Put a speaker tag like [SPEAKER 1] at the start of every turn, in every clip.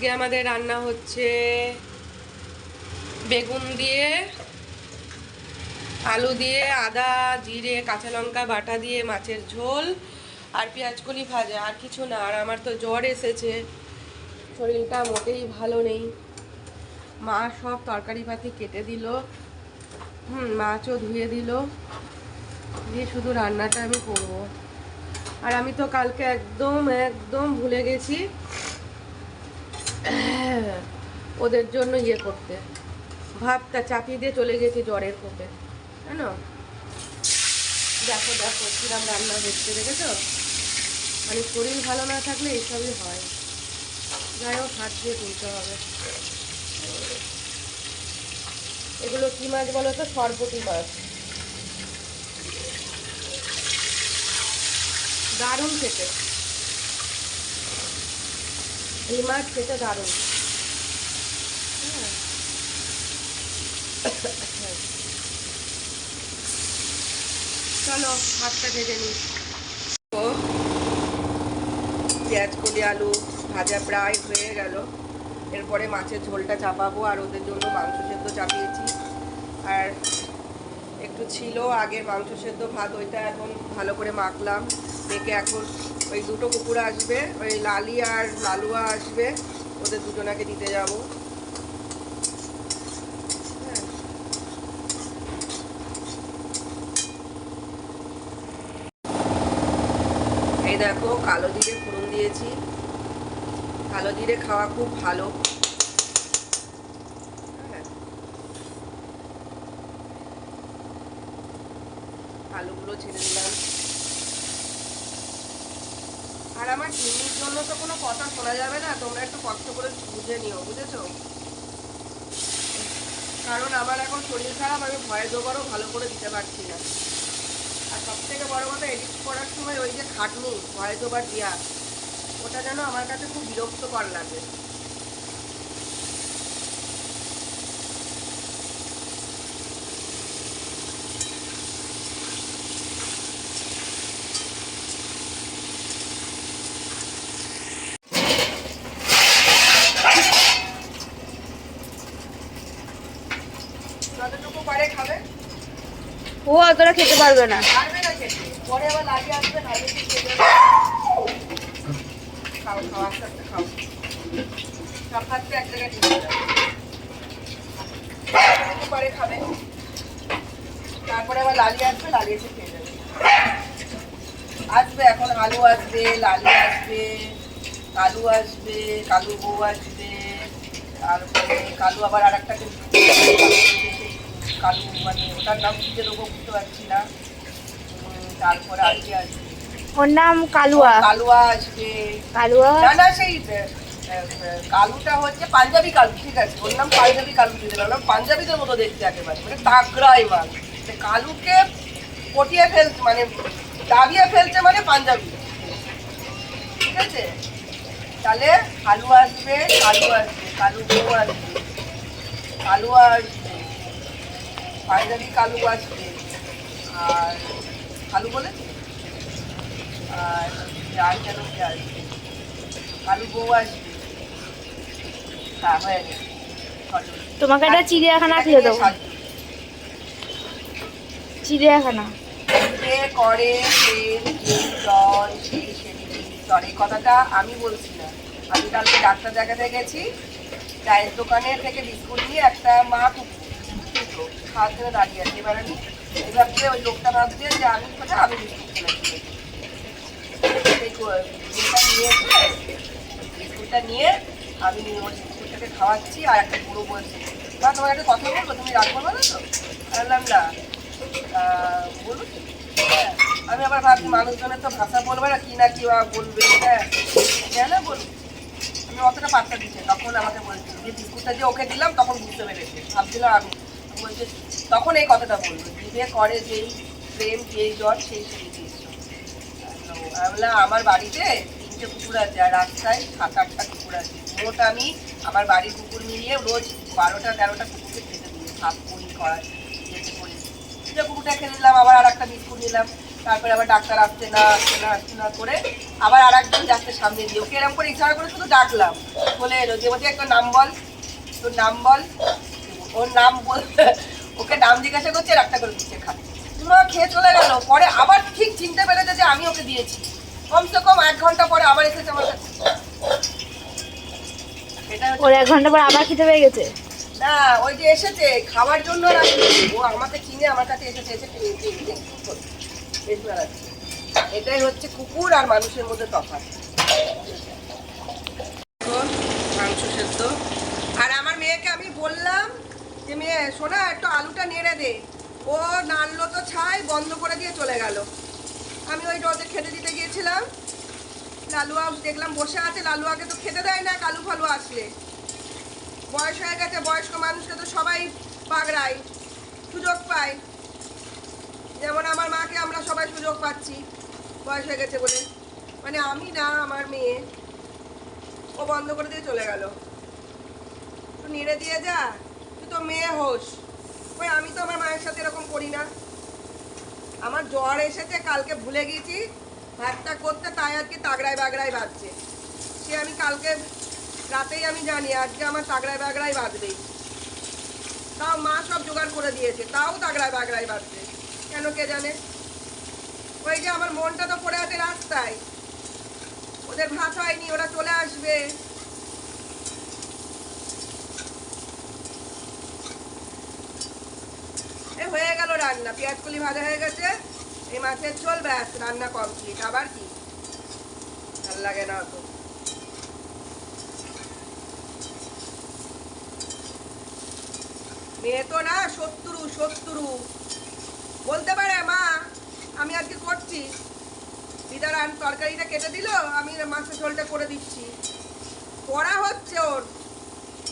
[SPEAKER 1] আজকে আমাদের রান্না হচ্ছে বেগুন দিয়ে, আলু দিয়ে, আদা, জিরে, কাঁচা লঙ্কা, বাটা দিয়ে, মাছের ঝোল আর পেঁয়াজকলি ভাজা, আর কিছু না। আর আমার তো জ্বর এসেছে, শরীরটা মোটেই ভালো নেই। মা সব তরকারি পাতি কেটে দিল, হুম, মাছও ধুয়ে দিল, দিয়ে শুধু রান্নাটা আমি করব। আর আমি তো কালকে একদম একদম ভুলে গেছি ওদের জন্য ইয়ে করতে। ভাতটা চাপিয়ে দিয়ে চলে গেছি জ্বরের কোপে জানো দেখো দেখো, কিরাম রান্না হচ্ছে, দেখেছ? মানে শরীর ভালো না থাকলে এইসবই হয়। যাই হোক, হাত দিয়ে তুলতে হবে। এগুলো কি মাছ বলো তো? সরপটি মাছ। দারুণ খেতে। এই মাছ খেতে দারুণ। চলো, ভাতটা ভেজে নিই। পেঁয়াজ, কলি, আলু, ভাজা প্রায় হয়ে গেল। এরপরে মাছের ঝোলটা চাপাবো আর ওদের জন্য মাংস সেদ্ধ চাপিয়েছি। আর একটু ছিল আগের মাংস সেদ্ধ ভাত, ওইটা এখন ভালো করে মাখলাম। মেখে এখন ওই দুটো কুকুর আসবে, ওই লালি আর লালুয়া আসবে, ওদের দুজনাকে দিতে যাব। এই দেখো, কালো জিরে ফোড়ন দিয়েছি। কালো জিরে খাওয়া খুব ভালো হ্যাঁ। আলুগুলো ছেড়ে দিলাম আর আমার জন্য তো কোনো কথা শোনা যাবে না, তোমরা একটু কষ্ট করে বুঝে নিও, বুঝেছ? কারণ আমার এখন শরীর খারাপ, আমি ভয়ের জোগাড়ও ভালো করে দিতে পারছি না। আর সব থেকে বড় কথা এডিট করার সময় ওই যে খাটনি, ভয় জোগাড় দেওয়া, ওটা যেন আমার কাছে খুব বিরক্তকর লাগে যতটুকু পারে খাবে
[SPEAKER 2] ও অতটা খেতে পারবে না
[SPEAKER 1] পারবে না খেতে পরে আবার লাগিয়ে আসবে না বেশি খেতে খাও খাও আস্তে আস্তে খাও সব খাচ্ছে এক জায়গায় ঠিক হয়ে যাবে যতটুকু পারে খাবে তারপরে আবার আসবে এসে খেয়ে যাবে। আসবে এখন আলু আসবে, লালি আসবে, কালু আসবে, কালু বউ আসবে, তারপরে কালু আবার আর একটা কালু মানে ওটার নাম কি দেবো বুঝতে পারছি না। তারপরে আর কি আসবে।
[SPEAKER 2] ওর নাম কালুয়া।
[SPEAKER 1] কালুয়া আসবে।
[SPEAKER 2] কালুয়া?
[SPEAKER 1] না না সেই কালুটা হচ্ছে পাঞ্জাবি কালু ঠিক আছে। ওর নাম পাঞ্জাবি কালু ওর নাম পাঞ্জাবিদের মতো দেখতে একেবারে মানে তাগড়াই মাল। কালুকে পটিয়ে ফেলছে মানে দাবিয়ে ফেলছে মানে পাঞ্জাবি। ঠিক আছে? তাহলে কালু আসবে কালু আসবে কালু বউ আসবে। কালুয়া আসবে পাঞ্জাবি কালু আসবে আর কালু বলেছে আর আর যেন কে আসবে কালু বউ আসবে হ্যাঁ হয়ে গেছে
[SPEAKER 2] তোমাকে একটা চিড়িয়াখানা খুলে দেবো। চিড়িয়াখানা।
[SPEAKER 1] যে করে জল এই কথাটা আমি বলছি না। আমি কালকে ডাক্তার দেখাতে গেছি চায়ের দোকানে থেকে বিস্কুট নিয়ে একটা মা খাওয়ার জন্য দাঁড়িয়ে আছে। এবার আমি এই ভাবছে ওই লোকটা ভাবছে যে আমি কোথায়, আমি বিস্কুটটা নিয়ে বিস্কুটটা নিয়ে আমি ওই বিস্কুটটাকে খাওয়াচ্ছি আর একটা বুড়ো বলছে। মা তোমার একটা কথা বলব? তুমি রাগ করবে না তো? বললাম, না। বলুন। হ্যাঁ। আমি আবার ভাবছি, মানুষজনের তো ভাষা বলবে না, কি না কি বা বলবে? হ্যাঁ। কেন বলুন? আমি অতটা পাত্তা দিচ্ছি তখন আমাকে বলছিল যে বিস্কুটটা যে ওকে দিলাম, তখন বুঝতে পেরেছে। ভাবছিলাম আমি। বলছে তখন এই কথাটা বলব জিভে করে যেই প্রেম যেই জ্বর সেই সেই বললাম, আমার বাড়িতে তিনটে কুকুর আছে আর রাস্তায় সাত আটটা কুকুর আছে। মোট আমি আমার বাড়ির কুকুর মিলিয়ে রোজ বারোটা তেরোটা কুকুরকে খেতে দিই ভাত করি করা যেতে করি। তিনটে কুকুরটা খেয়ে নিলাম আবার আর একটা বিস্কুট নিলাম। তারপরে আবার ডাক্তার আসছে না আসছে না আসছে না করে আবার আর একজন যাচ্ছে সামনে দিয়ে ওকে এরকম করে ইশারা করে শুধু ডাকলাম। বলে এলো যে বলছে একটা নাম বল তোর নাম বল। ওর নাম বল ওকে নাম জিজ্ঞাসা করছে আর একটা করে দিচ্ছে খা। পুরো খেয়ে চলে গেল। পরে আবার ঠিক চিনতে পেরেছে যে আমি ওকে দিয়েছি। কমসে কম এক ঘণ্টা পরে আবার এসেছে আমার কাছে।
[SPEAKER 2] ওর এক ঘণ্টা পর আবার খেতে পেয়ে গেছে?
[SPEAKER 1] না ওই যে এসেছে খাওয়ার জন্য ও আমাকে চিনে আমার কাছে এসেছে এসে। এটাই হচ্ছে কুকুর আর মানুষের মধ্যে তফাৎ। মাংস সেদ্ধ। আর আমার মেয়েকে আমি বললাম যে মেয়ে শোনা একটু আলুটা নেড়ে দে। ও নাড়লো তো ছাই, বন্ধ করে দিয়ে চলে গেল। আমি ওই রোদে খেতে দিতে গিয়েছিলাম। লালুয়া দেখলাম বসে আছে লালুয়াকে তো খেতে দেয় না, কালু ফালু আসলে। বয়স হয়ে গেছে, বয়স্ক মানুষকে তো সবাই পাগড়ায়, সুযোগ পায়। যেমন আমার মাকে আমরা সবাই সুযোগ পাচ্ছি, বয়স হয়ে গেছে বলে। মানে আমি না, আমার মেয়ে। ও বন্ধ করে দিয়ে চলে গেল। তুই নেড়ে দিয়ে যা। তো মেয়ে হোস। ওই আমি তো আমার মায়ের সাথে এরকম করি না। আমার জ্বর এসেছে, কালকে ভুলে গেছি ভাতটা করতে তাই আর কি তাগড়ায় বাগড়ায় বাজছে। সে আমি কালকে রাতেই আমি জানি, আজকে আমার তাগড়ায় বাগড়ায় বাজবেই। তাও মা সব জোগাড় করে দিয়েছে, তাও তাগড়ায় বাগড়ায় বাজছে। কেন কে জানে? ওই যে আমার মনটা তো পড়ে আছে রাস্তায়। ওদের ভাত হয়নি, ওরা চলে আসবে এ হয়ে গেল রান্না, পেঁয়াজ কলি ভাজা হয়ে গেছে। এই মাছের ঝোল, ব্যাস, রান্না কমপ্লিট আবার কি? ভালো লাগে না অত। মেয়ে তো না, শত্রু শত্রু। বলতে পারে, মা, আমি আজকে করছি। দিদার আন তরকারিটা কেটে দিল, আমি মাছের ঝোলটা করে দিচ্ছি। পড়া হচ্ছে ওর।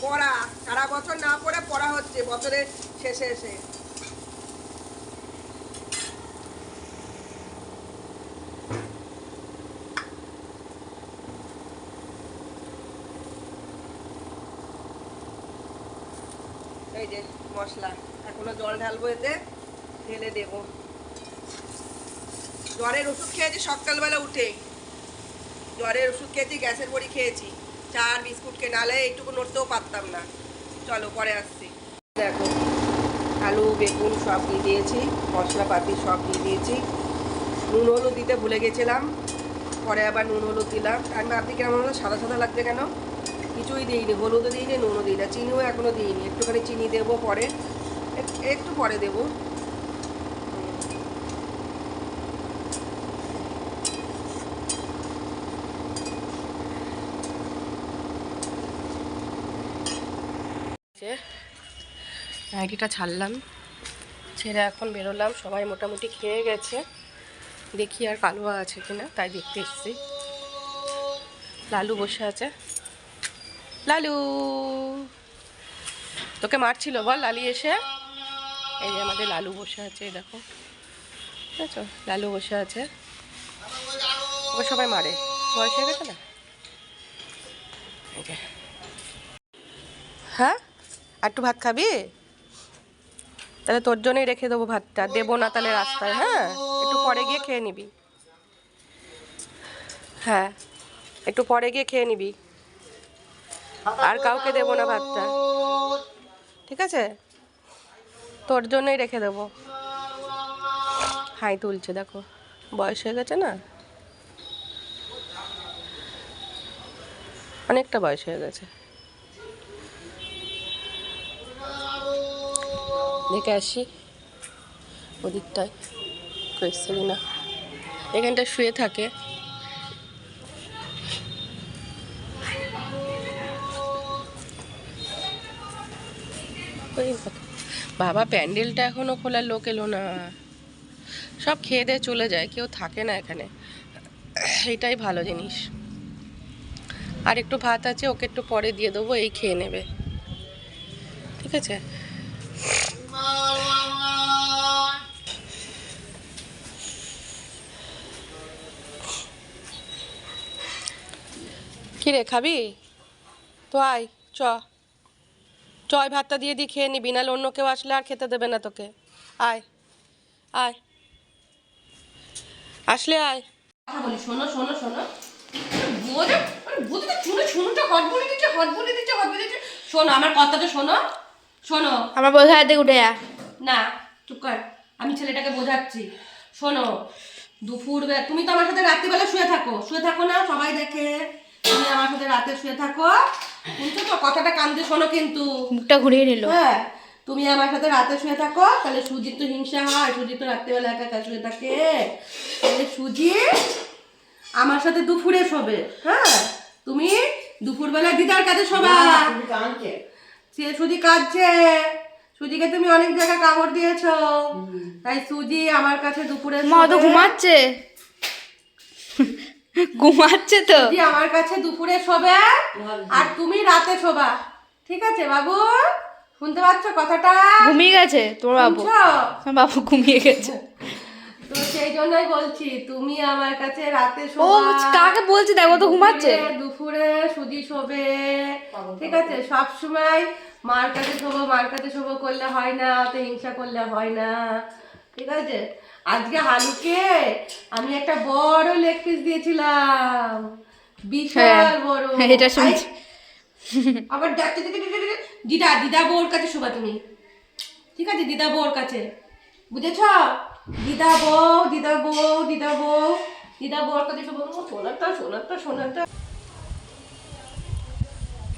[SPEAKER 1] পড়া, সারা বছর না পড়ে পড়া হচ্ছে, বছরের শেষে এসে। এই যে মশলা, এখনও জল ঢালবো এতে, ঢেলে দেব। জ্বরের ওষুধ খেয়েছি সকালবেলা উঠে জ্বরের ওষুধ খেয়েছি, গ্যাসের বড়ি খেয়েছি। চা আর বিস্কুট খেয়ে নালে এইটুকু নড়তেও পারতাম না। চলো, পরে আসছি। দেখো, আলু, বেগুন সব দিয়ে দিয়েছি, মশলাপাতি সব দিয়ে দিয়েছি। নুন হলুদ দিতে ভুলে গেছিলাম। পরে আবার নুন হলুদ দিলাম। আমি আপনি কেমন হলো? সাদা সাদা লাগছে কেন? কিছুই দিইনি। হলুদও দিইনি, নুনও দিই না চিনিও এখনও দিইনি। একটুখানি চিনি দেবো পরে। একটু পরে দেবো। ম্যাগিটা ছাড়লাম। ছেড়ে এখন বেরোলাম। সবাই মোটামুটি খেয়ে গেছে। দেখি আর কালুয়া আছে কিনা, তাই দেখতে এসেছি। লালু বসে আছে। লালু! তোকে মারছিল, বল লালি এসে। এই যে আমাদের লালু বসে আছে দেখো। বুঝেছ লালু বসে আছে। ও সবাই মারে। বয়স হয়ে গেছে না? হ্যাঁ? আর একটু ভাত খাবি? তাহলে তোর জন্যই রেখে দেবো ভাতটা। দেবো না তাহলে রাস্তায় হ্যাঁ? একটু পরে গিয়ে খেয়ে নিবি। হ্যাঁ একটু পরে গিয়ে খেয়ে নিবি। আর কাউকে দেবো না ভাতটা। ঠিক আছে? তোর জন্যই রেখে দেবো। হাই তুলছে, দেখো। বয়স হয়ে গেছে না? অনেকটা বয়স হয়ে গেছে। দেখে আসি। ওদিকটায়। কিনা এখানটা শুয়ে থাকে। বাবা প্যান্ডেলটা এখনও খোলার লোক এলো না। সব খেয়ে দিয়ে চলে যায়, কেউ থাকে না এখানে। এটাই ভালো জিনিস। আর একটু ভাত আছে, ওকে একটু পরে দিয়ে দেবো, এই খেয়ে নেবে। ঠিক আছে? কি রে খাবি? তো আয় চ। চয় ভাতটা দিয়ে দিয়ে খেয়ে নিবি নাহলে অন্য কেউ আসলে আর খেতে দেবে না তোকে। আয় আয়।
[SPEAKER 3] আসলে আয়।
[SPEAKER 1] কথা বলি শোনো শোনো শোনো। বোঝো বুঝতে হট বলে দিচ্ছে হট বলে দিচ্ছে হট বলে দিচ্ছে। শোনো আমার কথাটা শোনো শোনো।
[SPEAKER 2] আমার উঠে যা।
[SPEAKER 1] না চুপ কর আমি ছেলেটাকে বোঝাচ্ছি। শোনো দুপুর তুমি তো আমার সাথে রাত্রিবেলা শুয়ে থাকো শুয়ে থাকো না সবাই দেখে। তুমি আমার সাথে রাতে শুয়ে থাকো। শুনছো তো? কথাটা কান্দে শোনো কিন্তু।
[SPEAKER 2] মুখটা ঘুরিয়ে নিল।
[SPEAKER 1] হ্যাঁ তুমি আমার সাথে রাতে শুয়ে থাকো। তাহলে সুজির তো হিংসা হয়। সুজি তো রাত্রিবেলা একা একা শুয়ে থাকে। তাহলে সুজি আমার সাথে দুপুরে শোবে। হ্যাঁ তুমি দুপুরবেলা দিদার কাছে শোবা। সে সুজি কাঁদছে। সুজিকে তুমি অনেক জায়গায় কামড় দিয়েছ। তাই সুজি আমার কাছে দুপুরে
[SPEAKER 2] মা তো। ঘুমাচ্ছে। ঘুমাচ্ছে তো।
[SPEAKER 1] আমার কাছে দুপুরে শোবে আর তুমি রাতে শোবা। ঠিক আছে বাবু? শুনতে পাচ্ছ কথাটা?
[SPEAKER 2] ঘুমিয়ে গেছে তোর বাবু। বাবু ঘুমিয়ে গেছে।
[SPEAKER 1] তো সেই জন্যই বলছি তুমি আমার কাছে রাতে
[SPEAKER 2] ও
[SPEAKER 1] শোবা।
[SPEAKER 2] কাকে বলছে? দেখো তো ঘুমাচ্ছে।
[SPEAKER 1] দুপুরে- দুপুরে সুজি শোবে। ঠিক আছে সব সময় মার কাছে শোবো মার কাছে শোবো করলে হয় না তো হিংসা করলে হয় না। ঠিক আছে? আজকে হালুকে আমি একটা বড় লেগ পিস দিয়েছিলাম। বিশাল
[SPEAKER 2] হ্যাঁ,
[SPEAKER 1] বড়।
[SPEAKER 2] এটা শুনছি।
[SPEAKER 1] আবার ডাকতে দিদা দিদা বউর কাছে শোবা তুমি। ঠিক আছে দিদা বউর কাছে। বুঝেছ? দিদা বউ দিদা বউ দিদা বউ দিদা বউর কাছে শোবো। সোনারটা সোনারটা সোনারটা।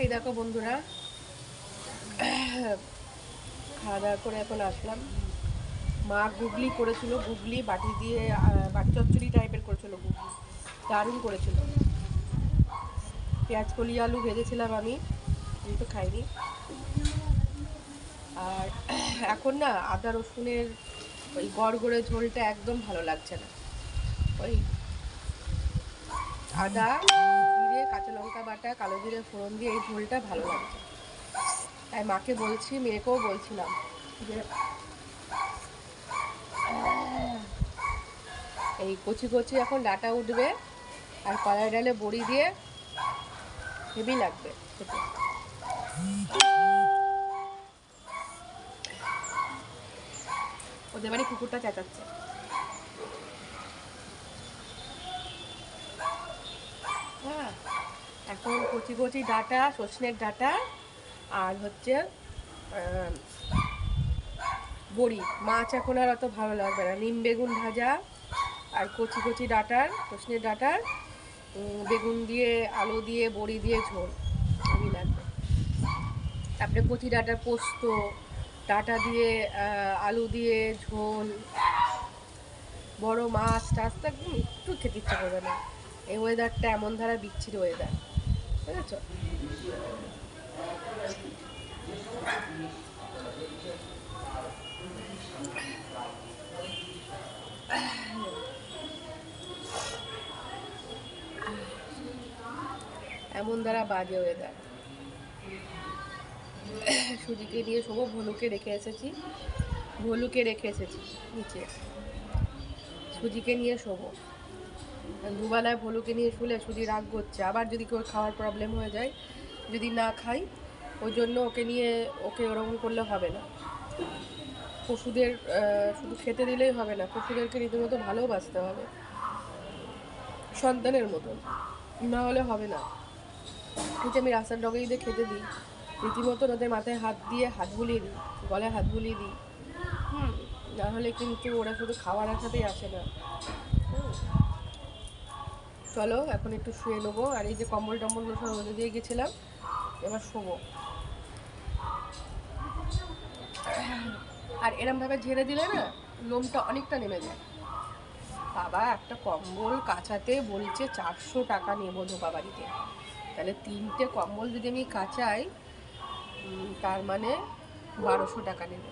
[SPEAKER 1] এই দেখো বন্ধুরা খাওয়া দাওয়া করে এখন আসলাম। মা গুগলি করেছিল গুগলি বাটি দিয়ে বাটি চচ্চড়ি টাইপের করেছিল গুগলি। দারুণ করেছিল। পেঁয়াজ কলি আলু ভেজেছিলাম আমি আমি তো খাইনি। আর এখন না আদা রসুনের ওই গড়গড়ে ঝোলটা একদম ভালো লাগছে না। ওই আদা জিরে কাঁচা লঙ্কা বাটা কালো জিরে ফোড়ন দিয়ে এই ঝোলটা ভালো লাগছে। তাই মাকে বলছি মেয়েকেও বলছিলাম যে এই কচি কচি এখন ডাটা উঠবে আর কলাই ডালে বড়ি দিয়ে হেভি লাগবে ওদের বাড়ি কুকুরটা চেঁচাচ্ছে। হ্যাঁ এখন কচি কচি ডাটা সজনের ডাটা আর হচ্ছে বড়ি। মাছ এখন আর অত ভালো লাগবে না। নিম বেগুন ভাজা আর কচি কচি ডাটার সজনের ডাটার বেগুন দিয়ে, আলু দিয়ে, বড়ি দিয়ে ঝোল খুবই লাগবে তারপরে কচি ডাটার পোস্ত, ডাটা দিয়ে আলু দিয়ে ঝোল, বড় মাছ, টাছ তো একদম একটু খেতে ইচ্ছা করবে না। এই ওয়েদারটা এমন ধারা বিচ্ছিরি ওয়েদার বুঝেছ? এমন দ্বারা বাজে ওয়েদার সুজিকে নিয়ে শোবো ভলুকে রেখে এসেছি। ভলুকে রেখে এসেছি, নিচে। সুজিকে নিয়ে শোবো দুবেলায় ভলুকে নিয়ে শুলে সুজি রাগ করছে। আবার যদি কেউ খাওয়ার প্রবলেম হয়ে যায়, যদি না খাই, ওই জন্য ওকে নিয়ে ওকে ওরকম করলে হবে না। পশুদের শুধু খেতে দিলেই হবে না, পশুদেরকে রীতিমতো ভালোবাসতে হবে। সন্তানের মতন। না হলে হবে না। যে আমি রাস্তার ডগে দিয়ে খেতে দিই। রীতিমতো ওদের মাথায় হাত দিয়ে হাত বুলিয়ে দিই গলায় হাত বুলিয়ে দিই। হুম। না হলে কিন্তু ওরা শুধু খাওয়ার আশাতেই আসে না। চলো এখন একটু শুয়ে নেব। আর এই যে কম্বল টম্বলগুলো সব রোদে দিয়ে গেছিলাম এবার শোবো। আর এরমভাবে ঝেড়ে দিলে না লোমটা অনেকটা নেমে যায়। বাবা একটা কম্বল কাচাতে বলছে চারশো টাকা নেব ধোপা বাড়িতে তাহলে তিনটে কম্বল যদি আমি কাচাই তার মানে বারোশো টাকা নেবে।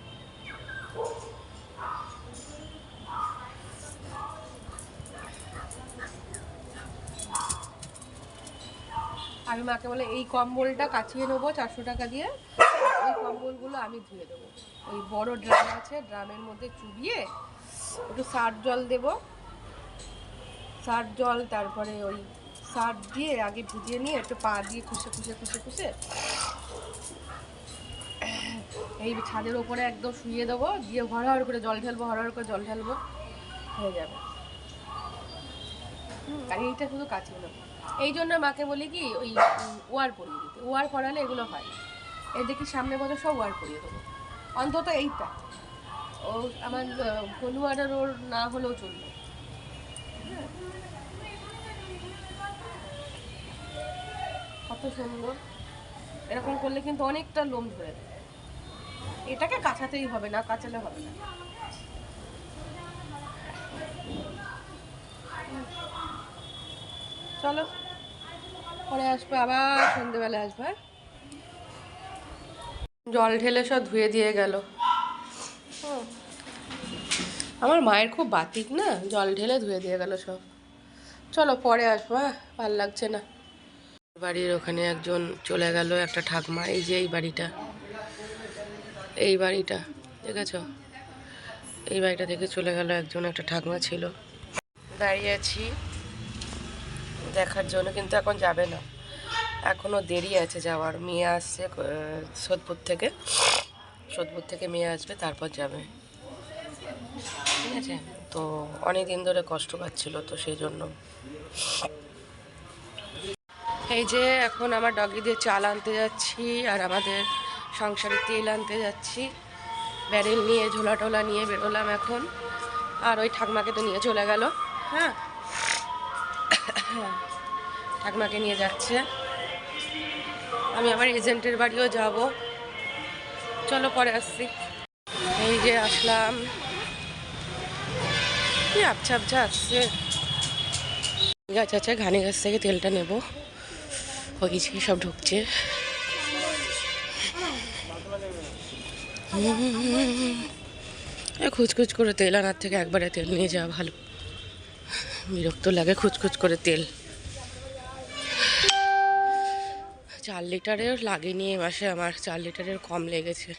[SPEAKER 1] আমি মাকে বলে, এই কম্বলটা কাচিয়ে নেব চারশো টাকা দিয়ে। ওই কম্বলগুলো আমি ধুয়ে দেবো। ওই বড় ড্রাম আছে, ড্রামের মধ্যে চুবিয়ে একটু সার জল দেব। সার জল, তারপরে ওই সার দিয়ে আগে ভিজিয়ে নিয়ে একটু পা দিয়ে খুশে খুশে খুশে খুশে এই ছাদের ওপরে একদম শুয়ে দেবো দিয়ে হর হর করে জল ঢালবো, হর হর করে জল ঢালবো, হয়ে যাবে। আর এইটা শুধু কাজগুলো এই জন্য মাকে বলি কি, ওই ওয়ার পরিয়ে দিতে। ওয়ার করালে এগুলো হয় এই দেখি সামনে বছর সব ওয়ার পরিয়ে দেবো। অন্তত এইটা। ও আমার হলুয়ারের ওর না হলেও চলবে। কত সুন্দর। এরকম করলে কিন্তু অনেকটা লোম ধরে এটাকে কাঁচাতেই হবে না, কাঁচালে হবে না। চলো, পরে আসবে, আবার সন্ধেবেলা আসবে হ্যাঁ? জল ঢেলে সব ধুয়ে দিয়ে গেল। আমার মায়ের খুব বাতিক না, জল ঢেলে ধুয়ে দিয়ে গেল সব। চলো, পরে আসব হ্যাঁ? ভালো লাগছে না। বাড়ির ওখানে একজন চলে গেল, একটা ঠাকমা, এই যে এই বাড়িটা। এই বাড়িটা, দেখেছ? এই বাড়িটা থেকে চলে গেল একজন, একটা ঠাকমা ছিল। দাঁড়িয়ে আছি, দেখার জন্য, কিন্তু এখন যাবে না। এখনও দেরি আছে যাওয়ার। মেয়ে আসছে সোদপুর থেকে। সোদপুর থেকে মেয়ে আসবে, তারপর যাবে। ঠিক আছে? তো অনেক দিন ধরে কষ্ট পাচ্ছিল, তো সেই জন্য। এই যে এখন আমার ডগি দিয়ে চাল আনতে যাচ্ছি আর আমাদের সংসারে তেল আনতে যাচ্ছি। ব্যারেল নিয়ে ঝোলা টোলা নিয়ে বেরোলাম এখন। আর ওই ঠাকমাকে তো নিয়ে চলে গেল। হ্যাঁ? ঠাকমাকে নিয়ে যাচ্ছে। আমি আবার এজেন্টের বাড়িও যাব। চলো পরে আসছি। এই যে আসলাম। কি আবছা আবছা আসছে? গাছ আছে, ঘানি গাছ থেকে তেলটা নেব। ওই সব ঢুকছে। খুচখুচ করে তেল আনার থেকে একবারে তেল নিয়ে যাওয়া ভালো। বিরক্ত লাগে খুচখুচ করে তেল। চার লিটারের লাগেনি এ মাসে আমার, চার লিটারের কম লেগেছে।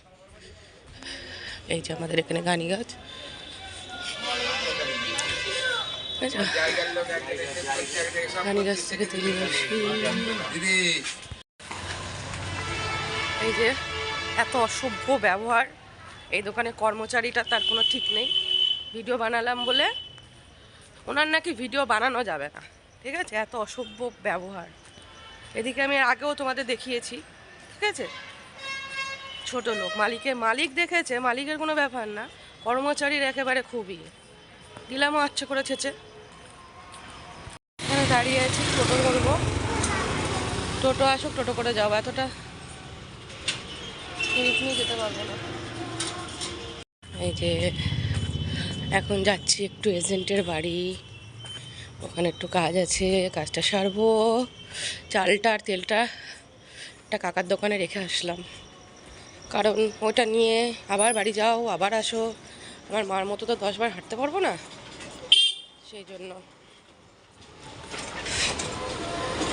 [SPEAKER 1] এই যে আমাদের এখানে গানি গাছ। আচ্ছা, গাছ থেকে তেল আসি। এই যে এত অসভ্য ব্যবহার। এই দোকানে কর্মচারীটা তার কোনো ঠিক নেই। ভিডিও বানালাম বলে ওনার নাকি ভিডিও বানানো যাবে না। ঠিক আছে? এত অসভ্য ব্যবহার। এদিকে আমি আগেও তোমাদের দেখিয়েছি। ঠিক আছে? ছোট লোক। মালিকের মালিক দেখেছে? মালিকের কোনো ব্যাপার না। কর্মচারীর একেবারে খুবই। দিলামও আচ্ছা করে ছেচে দাঁড়িয়ে আছি, টোটো করব টোটো আসুক, টোটো করে যাব। এতটা নিয়ে যেতে পারব না। এই যে এখন যাচ্ছি একটু এজেন্টের বাড়ি। ওখানে একটু কাজ আছে, কাজটা সারবো। চালটা আর তেলটা একটা কাকার দোকানে রেখে আসলাম। কারণ ওটা নিয়ে আবার বাড়ি যাও, আবার আসো। আমার মার মতো তো দশবার হাঁটতে পারব না। সেই জন্য।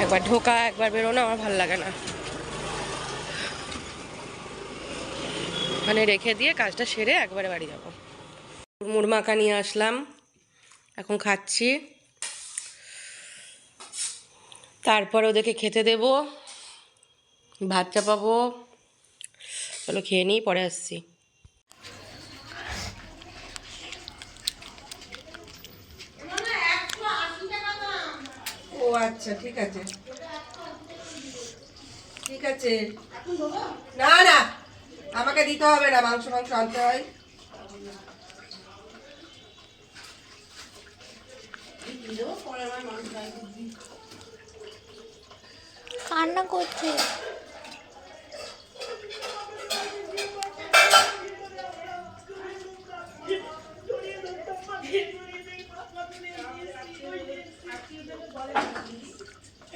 [SPEAKER 1] একবার ঢোকা, একবার বেরোনো আমার ভালো লাগে না। মানে রেখে দিয়ে কাজটা সেরে একবারে বাড়ি যাব। মুড় মাখা নিয়ে আসলাম, এখন খাচ্ছি। তারপর ওদেরকে খেতে দেব ভাত চাপাবো চলো খেয়ে নিই, পরে আসছি।
[SPEAKER 4] আচ্ছা ঠিক আছে। ঠিক আছে। না না আমাকে দিতে হবে না মাংস মাংস আনতে হয়।
[SPEAKER 2] কান্না করছে।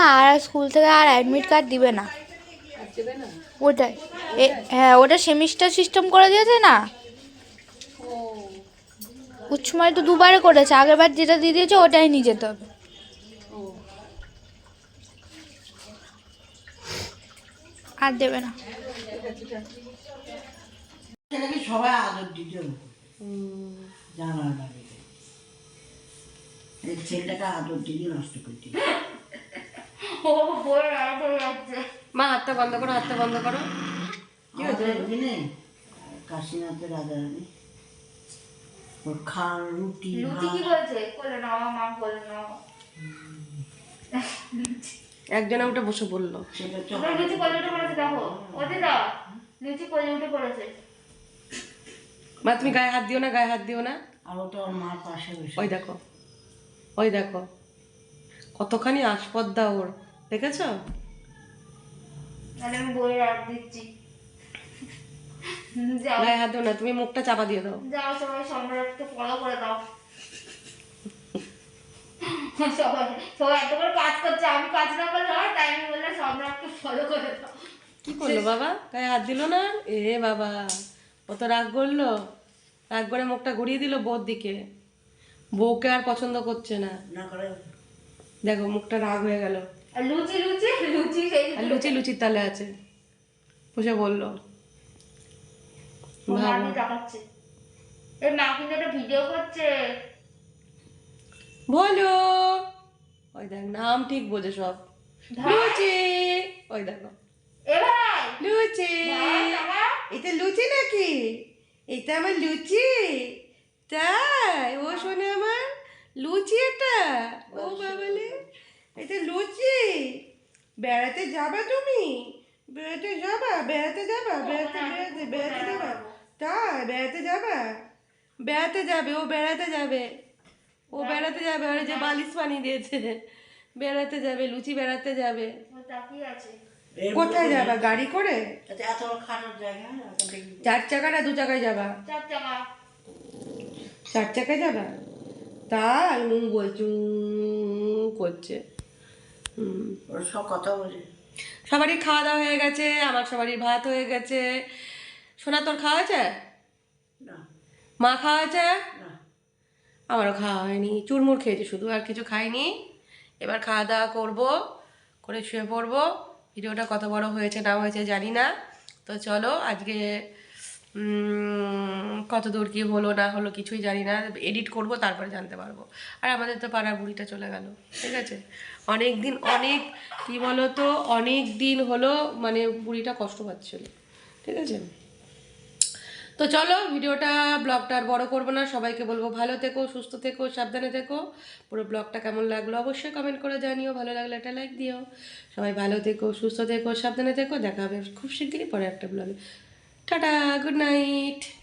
[SPEAKER 2] মা আর স্কুল থেকে আর অ্যাডমিট কার্ড দিবে না। ওটাই। হ্যাঁ ওটা সেমিস্টার সিস্টেম করে দিয়েছে না?
[SPEAKER 3] উচ্চমায় তো দুবারে করেছে, আগেরবার যেটা দিয়ে দিয়েছে ওটাই নিয়ে যেতে হবে। আর দেবে না।
[SPEAKER 4] সবাই আদর দিত জানার বাড়িতে ছেলেটাকে আদর দিয়ে নষ্ট করতে
[SPEAKER 1] মা হাতটা বন্ধ করো হাতটা বন্ধ করো।
[SPEAKER 4] কাশীনাথের রাজা রানী ওর রুটি
[SPEAKER 1] একজনে উঠে বসে বলল।
[SPEAKER 4] সেটা তো
[SPEAKER 1] মা তুমি গায়ে হাত দিও না গায়ে হাত দিও না।
[SPEAKER 4] আর ওটা ওর মার পাশে
[SPEAKER 1] ওই দেখো ওই দেখো। কতখানি আসপদ্দা ওর। দেখেছ?
[SPEAKER 3] আমি আর দিচ্ছি।
[SPEAKER 1] গায়ে হাত না তুমি মুখটা চাপা দিয়ে দাও।
[SPEAKER 3] যাও সবাই সম্রাটকে ফলো করে দাও। সবাই সবাই এত করে কাজ করছে আমি কাজ না করলে হয় তাই আমি বললাম সম্রাটকে ফলো করে দাও।
[SPEAKER 1] কি করল বাবা? গায়ে হাত দিল না? এ বাবা ও তো রাগ করল। রাগ করে মুখটা ঘুরিয়ে দিল বউর দিকে। বউকে আর পছন্দ করছে না।
[SPEAKER 4] না
[SPEAKER 1] দেখো মুখটা রাগ হয়ে গেল।
[SPEAKER 3] লুচি লুচি লুচি সেই
[SPEAKER 1] লুচি লুচির তালে আছে। বসে বলল। ভাবো।
[SPEAKER 3] তাকাচ্ছে এই মা কিন্তু একটা ভিডিও করছে।
[SPEAKER 1] বলো। ওই দেখ নাম ঠিক বোঝে সব। লুচি। ওই দেখো।
[SPEAKER 3] এ ভাই।
[SPEAKER 1] লুচি। এটা লুচি নাকি? এটা আমার লুচি। তাই ও শোনে আমার। লুচি এটা? ও বাবালে। এটা লুচি। বেড়াতে যাবা তুমি? বেড়াতে যাবা? বেড়াতে যাবা? বেড়াতে বেড়াতে বেড়াতে যাবা? তাই বেড়াতে যাবা? বেড়াতে যাবে ও বেড়াতে যাবে। ও বেড়াতে যাবে আর যে বালিশ পানি দিয়েছে। বেড়াতে যাবে লুচি বেড়াতে যাবে। কোথায় যাবা গাড়ি করে?
[SPEAKER 4] এত এত জায়গা
[SPEAKER 1] চার চাকা না দু চাকায় যাবা?
[SPEAKER 3] চার
[SPEAKER 1] চাকায় যাবা? তাই মুখ বলছে করছে।
[SPEAKER 4] ওর সব কথা বলে।
[SPEAKER 1] সবারই খাওয়া দাওয়া হয়ে গেছে আমার সবারই ভাত হয়ে গেছে। সোনা তোর খাওয়া হয়েছে?
[SPEAKER 4] না।
[SPEAKER 1] মা খাওয়া হয়েছে?
[SPEAKER 4] না।
[SPEAKER 1] আমারও খাওয়া হয়নি। চুরমুর খেয়েছি শুধু আর কিছু খাইনি। এবার খাওয়া দাওয়া করব করে শুয়ে পড়ব। ভিডিওটা কত বড় হয়েছে না হয়েছে জানি না। তো চলো আজকে কত দূর কী হলো, না হলো, কিছুই জানি না। এডিট করব, তারপরে জানতে পারব। আর আমাদের তো পাড়ার বুড়িটা চলে গেল, ঠিক আছে? অনেক দিন, অনেক, কী বলো তো অনেক দিন হলো মানে বুড়িটা কষ্ট পাচ্ছিল, ঠিক আছে? তো চলো, ভিডিওটা, ব্লগটা আর বড় করব না। সবাইকে বলব ভালো থেকো, সুস্থ থেকো, সাবধানে থেকো। পুরো ব্লগটা কেমন লাগল অবশ্যই কমেন্ট করে জানিও। ভালো লাগলে একটা লাইক দিও। সবাই ভালো থেকো, সুস্থ থেকো, সাবধানে থেকো। দেখা হবে খুব শিগগিরই পরে একটা ব্লগে টাটা গুড নাইট